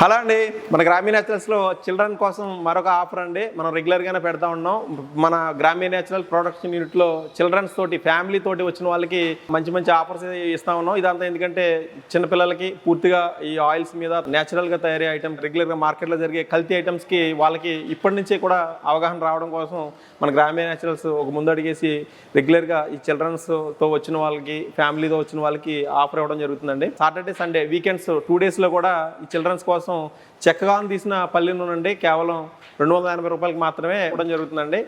Hello అండి. మన గ్రామీణ నేచురల్స్లో చిల్డ్రన్ కోసం మరొక ఆఫర్ అండి. మనం రెగ్యులర్గానే పెడతా ఉన్నాం. మన గ్రామీణ నేచురల్ ప్రొడక్షన్ యూనిట్లో చిల్డ్రన్స్ తోటి ఫ్యామిలీ తోటి వచ్చిన వాళ్ళకి మంచి మంచి ఆఫర్స్ ఇస్తా ఉన్నాం. ఇదంతా ఎందుకంటే చిన్నపిల్లలకి పూర్తిగా ఈ ఆయిల్స్ మీద నేచురల్గా తయారీ ఐటమ్ రెగ్యులర్గా మార్కెట్లో జరిగే కల్తీ ఐటమ్స్కి వాళ్ళకి ఇప్పటి నుంచే కూడా అవగాహన రావడం కోసం మన గ్రామీణ నేచురల్స్ ఒక ముందడిగేసి రెగ్యులర్గా ఈ చిల్డ్రన్స్తో వచ్చిన వాళ్ళకి ఫ్యామిలీతో వచ్చిన వాళ్ళకి ఆఫర్ ఇవ్వడం జరుగుతుందండి. సాటర్డే సండే వీకెండ్స్ టూ డేస్లో కూడా ఈ చిల్డ్రన్స్ కోసం చెక్కగా తీసిన పల్లి నూనె అండి. కేవలం రెండు వందల ఎనభై రూపాయలకి మాత్రమే ఇవ్వడం జరుగుతుందండి.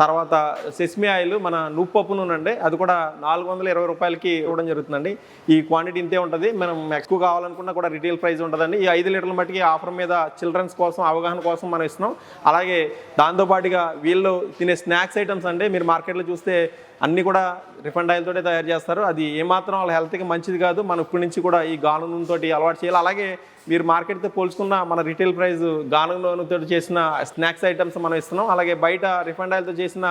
తర్వాత సెస్మి ఆయిల్ మన నుప్పప్పు నూనె అండి. అది కూడా నాలుగు వందల ఇరవై రూపాయలకి ఇవ్వడం జరుగుతుందండి. ఈ క్వాంటిటీ ఇంతే ఉంటుంది. మనం ఎక్కువ కావాలనుకున్నా కూడా రిటైల్ ప్రైస్ ఉంటుందండి. ఈ ఐదు లీటర్ల మట్టికి ఆఫర్ మీద చిల్డ్రన్స్ కోసం అవగాహన కోసం మనం ఇస్తున్నాం. అలాగే దాంతోపాటుగా వీళ్ళు తినే స్నాక్స్ ఐటమ్స్ అండి. మీరు మార్కెట్లో చూస్తే అన్నీ కూడా రిఫండ్ ఆయిల్తోటే తయారు చేస్తారు. అది ఏమాత్రం వాళ్ళ హెల్త్కి మంచిది కాదు. మనం ఇప్పటి నుంచి కూడా ఈ గానుతో అలవాటు చేయాలి. అలాగే మీరు మార్కెట్తో పోల్చుకున్న మన రిటైల్ ప్రైస్ గాను చేసిన స్నాక్స్ ఐటమ్స్ మనం ఇస్తున్నాం. అలాగే బయట రిఫండ్ ఆయిల్తో చేసిన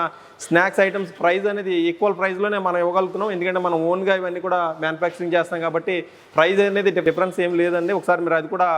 స్నాక్స్ ఐటమ్స్ ప్రైస్ అనేది ఈక్వల్ ప్రైస్లోనే మనం ఇవ్వగలుగుతున్నాం. ఎందుకంటే మనం ఓన్గా ఇవన్నీ కూడా మ్యానుఫ్యాక్చరింగ్ చేస్తాం కాబట్టి ప్రైస్ అనేది డిఫరెన్స్ ఏం లేదండి. ఒకసారి మీరు అది కూడా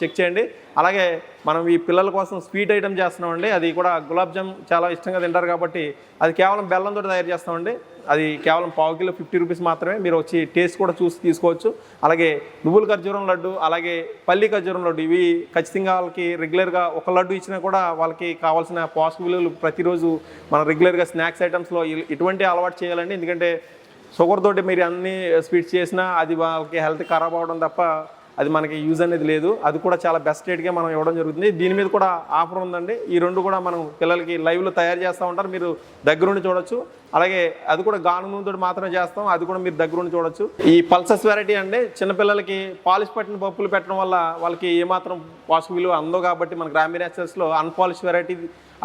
చెక్ చేయండి. అలాగే మనం ఈ పిల్లల కోసం స్వీట్ ఐటమ్ చేస్తున్నామండి అది కూడా గులాబ్ జామ్ చాలా ఇష్టంగా తింటారు కాబట్టి అది కేవలం బెల్లంతో తయారు చేస్తామండి. అది కేవలం పావు కిలో ఫిఫ్టీ రూపీస్ మాత్రమే. మీరు వచ్చి టేస్ట్ కూడా చూసి తీసుకోవచ్చు. అలాగే నువ్వుల ఖర్జూరం లడ్డు అలాగే పల్లి ఖర్జూరం లడ్డు ఇవి ఖచ్చితంగా వాళ్ళకి రెగ్యులర్గా ఒక లడ్డు ఇచ్చినా కూడా వాళ్ళకి కావాల్సిన పోషక విలువలు ప్రతిరోజు మనం రెగ్యులర్గా స్నాక్స్ ఐటమ్స్లో ఇటువంటి అలవాటు చేయాలండి. ఎందుకంటే షుగర్ తోటి మీరు అన్ని స్వీట్స్ చేసినా అది వాళ్ళకి హెల్త్ ఖరాబ్ అవడం తప్ప అది మనకి యూజ్ అనేది లేదు. అది కూడా చాలా బెస్ట్ రేట్గా మనం ఇవ్వడం జరుగుతుంది. దీని మీద కూడా ఆఫర్ ఉందండి. ఈ రెండు కూడా మనం పిల్లలకి లైవ్లో తయారు చేస్తూ ఉంటారు. మీరు దగ్గరుండి చూడొచ్చు. అలాగే అది కూడా గాను మాత్రమే చేస్తాం. అది కూడా మీరు దగ్గరుండి చూడొచ్చు. ఈ పల్సస్ వెరైటీ అండి చిన్నపిల్లలకి పాలిష్ పట్టిన పప్పులు పెట్టడం వల్ల వాళ్ళకి ఏమాత్రం పోషక విలువ అందో కాబట్టి మన గ్రామీణ యాక్సెస్లో అన్పాలిష్ వెరైటీ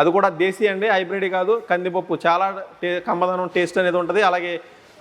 అది కూడా దేశీ అండి హైబ్రిడ్ కాదు కందిపప్పు. చాలా టే కమ్మదనం టేస్ట్ అనేది ఉంటుంది. అలాగే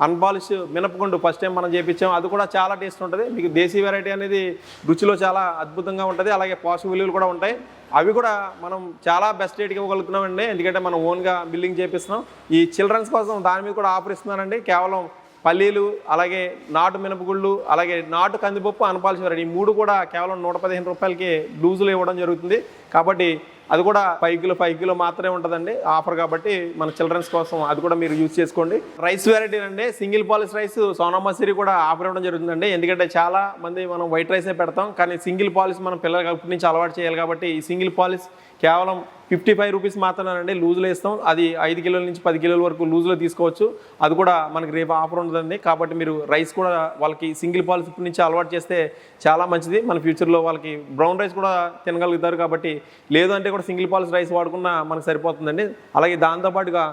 అన్పాలిష్ మినపగుండు ఫస్ట్ టైం మనం చేపించాం. అది కూడా చాలా టేస్ట్ ఉంటుంది. మీకు దేశీ వెరైటీ అనేది రుచిలో చాలా అద్భుతంగా ఉంటుంది. అలాగే పోషక విలువలు కూడా ఉంటాయి. అవి కూడా మనం చాలా బెస్ట్ రేట్కి ఇవ్వగలుగుతున్నామండి. ఎందుకంటే మనం ఓన్గా బిల్లింగ్ చేపిస్తున్నాం. ఈ చిల్డ్రన్స్ కోసం దాని మీద కూడా ఆఫర్ ఇస్తున్నానండి. కేవలం పల్లీలు అలాగే నాటు మినపగుళ్ళు అలాగే నాటు కందిపప్పు అనపాల్సిన వెరైటీ ఈ మూడు కూడా కేవలం నూట పదిహేను రూపాయలకి లూజులు ఇవ్వడం జరుగుతుంది. కాబట్టి అది కూడా ఫైవ్ కిలో ఫైవ్ కిలో మాత్రమే ఉంటుందండి. ఆఫర్ కాబట్టి మన చిల్డ్రన్స్ కోసం అది కూడా మీరు యూజ్ చేసుకోండి. రైస్ వెరైటీ అండి single polish rice Sona Masoori కూడా ఆఫర్ ఇవ్వడం జరుగుతుందండి. ఎందుకంటే చాలా మంది మనం వైట్ రైసే పెడతాం కానీ సింగిల్ పాలిష్ మనం పిల్లలకి అప్పటి నుంచి అలవాటు చేయాలి కాబట్టి ఈ సింగిల్ పాలిష్ కేవలం ఫిఫ్టీ ఫైవ్ రూపీస్ మాత్రమేనండి లూజ్లో ఇస్తాం. అది ఐదు కిలోల నుంచి పది కిలోల వరకు లూజ్లో తీసుకోవచ్చు. అది కూడా మనకి రేపు ఆఫర్ ఉంటుందండి కాబట్టి మీరు రైస్ కూడా వాళ్ళకి సింగిల్ పాలిస్ ఇప్పటి నుంచి అలవాటు చేస్తే చాలా మంచిది. మన ఫ్యూచర్లో వాళ్ళకి బ్రౌన్ రైస్ కూడా తినగలుగుతారు కాబట్టి లేదు అంటే కూడా సింగిల్ పాలిస్ రైస్ వాడుకున్నా మనకు సరిపోతుందండి. అలాగే దాంతోపాటుగా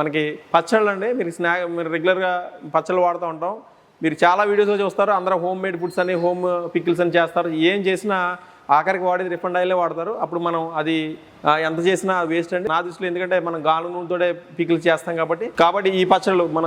మనకి పచ్చళ్ళు అండి. మీరు స్నాక్ మీరు రెగ్యులర్గా పచ్చళ్ళు వాడుతూ ఉంటాం. మీరు చాలా వీడియోస్ చూస్తారు. అందరూ హోమ్ మేడ్ ఫుడ్స్ అని హోమ్ పికిల్స్ అని చేస్తారు. ఏం చేసినా ఆఖరికి వాడేది రిఫండ్ ఆయిలే వాడతారు. అప్పుడు మనం అది ఎంత చేసినా వేస్ట్ అండి. నా దృష్టిలో ఎందుకంటే మనం గాను నూనెతోటే పికిల్స్ చేస్తాం కాబట్టి. కాబట్టి ఈ పచ్చళ్ళు మన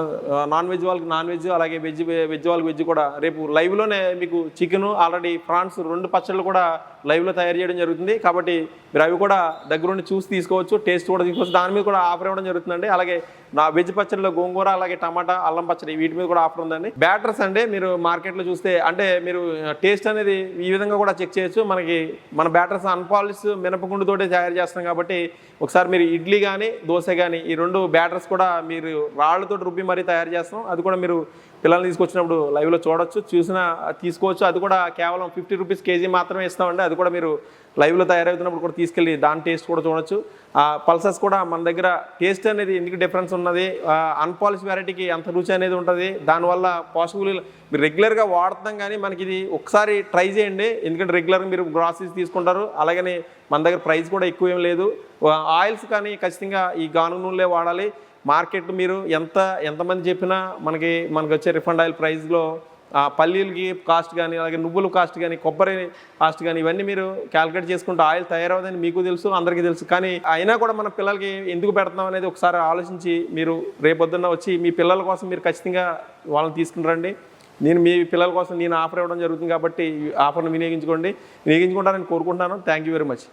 నాన్ వెజ్ వాళ్ళకి నాన్ వెజ్ అలాగే వెజ్ వెజ్ వాళ్ళకి వెజ్ కూడా రేపు లైవ్లోనే మీకు చికెన్ ఆల్రెడీ ఫ్రాన్స్ రెండు పచ్చళ్ళు కూడా లైవ్లో తయారు చేయడం జరుగుతుంది. కాబట్టి మీరు అవి కూడా దగ్గరుండి చూసి తీసుకోవచ్చు టేస్ట్ కూడా తీసుకోవచ్చు. దాని మీద కూడా ఆఫర్ ఇవ్వడం జరుగుతుందండి. అలాగే నా వెజ్ పచ్చడిలో గోంగూర అలాగే టమాటా అల్లం పచ్చడి వీటి మీద కూడా ఆఫర్ ఉందండి. బ్యాటర్స్ అంటే మీరు మార్కెట్లో చూస్తే అంటే మీరు టేస్ట్ అనేది ఈ విధంగా కూడా చెక్ చేయొచ్చు. మనకి మన బ్యాటర్స్ అన్పాలిష్ మినపగుండుతోటే తయారు చేస్తున్నాం కాబట్టి ఒకసారి మీరు ఇడ్లీ కానీ దోశ కానీ ఈ రెండు బ్యాటర్స్ కూడా మీరు రాళ్ళతో రుబ్బి మరీ తయారు చేస్తాం అది కూడా మీరు పిల్లల్ని తీసుకొచ్చినప్పుడు లైవ్లో చూడొచ్చు చూసినా తీసుకోవచ్చు. అది కూడా కేవలం ఫిఫ్టీ రూపీస్ కేజీ మాత్రమే ఇస్తామండి. అది కూడా మీరు లైవ్లో తయారవుతున్నప్పుడు కూడా తీసుకెళ్ళి దాని టేస్ట్ కూడా చూడొచ్చు. పల్సర్స్ కూడా మన దగ్గర టేస్ట్ అనేది ఎందుకు డిఫరెన్స్ ఉన్నది? అన్పాలిష్ వెరైటీకి ఎంత రుచి అనేది ఉంటుంది? దానివల్ల పాసిబుల్ మీరు రెగ్యులర్గా వాడుతున్నాం కానీ మనకి ఇది ఒకసారి ట్రై చేయండి. ఎందుకంటే రెగ్యులర్గా మీరు గ్రాసరీస్ తీసుకుంటారు. అలాగని మన దగ్గర ప్రైస్ కూడా ఎక్కువ ఏం లేదు. ఆయిల్స్ కానీ ఖచ్చితంగా ఈ గాను నూనెలే వాడాలి. మార్కెట్ మీరు ఎంత ఎంతమంది చెప్పినా మనకి మనకు వచ్చే రిఫండ్ ఆయిల్ ప్రైస్లో పల్లీలకి కాస్ట్ కానీ అలాగే నువ్వుల కాస్ట్ కానీ కొబ్బరి కాస్ట్ కానీ ఇవన్నీ మీరు క్యాలిక్యులేట్ చేసుకుంటే ఆయిల్ తయారవుదని మీకు తెలుసు అందరికీ తెలుసు. కానీ అయినా కూడా మన పిల్లలకి ఎందుకు పెడుతున్నాం అనేది ఒకసారి ఆలోచించి మీరు రేపొద్దున్న వచ్చి మీ పిల్లల కోసం మీరు ఖచ్చితంగా వాళ్ళని తీసుకుని రండి. నేను మీ పిల్లల కోసం నేను ఆఫర్ ఇవ్వడం జరుగుతుంది కాబట్టి ఈ ఆఫర్ను వినియోగించుకోండి. వినియోగించుకుంటారని కోరుకుంటున్నాను. Thank you very much